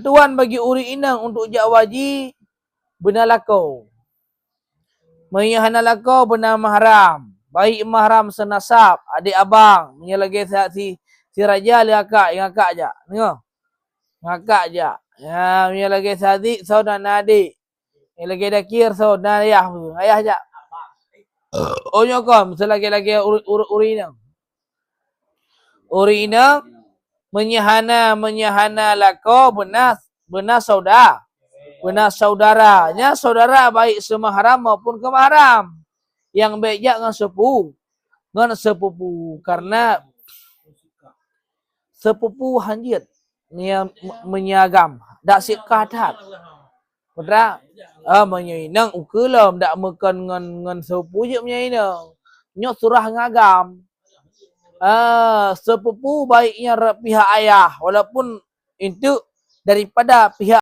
Tuan bagi uri inang untuk jak waji benar lakau. Menyahana lakau benar mahram. Baik mahram senasab, adik abang, menyelagi si si raja li akak, yang akak je. Tengok. Yang akak je. Ya, menyelagi sadik, saudara adik. Yang lagi dakir saudara ayah. Ayah je. Oh nyokom, selagi-lagi uri, uri, uri inang. Uri inang menyahana menyahana lako benar benar saudara. Benar saudaranya saudara baik semahram maupun kemahram yang baik jak dengan sepupu. Dengan sepupu karena sepupu hanjit nia menyagam. Dak sik kadat Pedra ah menyainang ukelam dak makan dengan dengan sepupu je menyainang nyok surah ngagam Ah, sepupu baiknya pihak ayah. Walaupun itu daripada pihak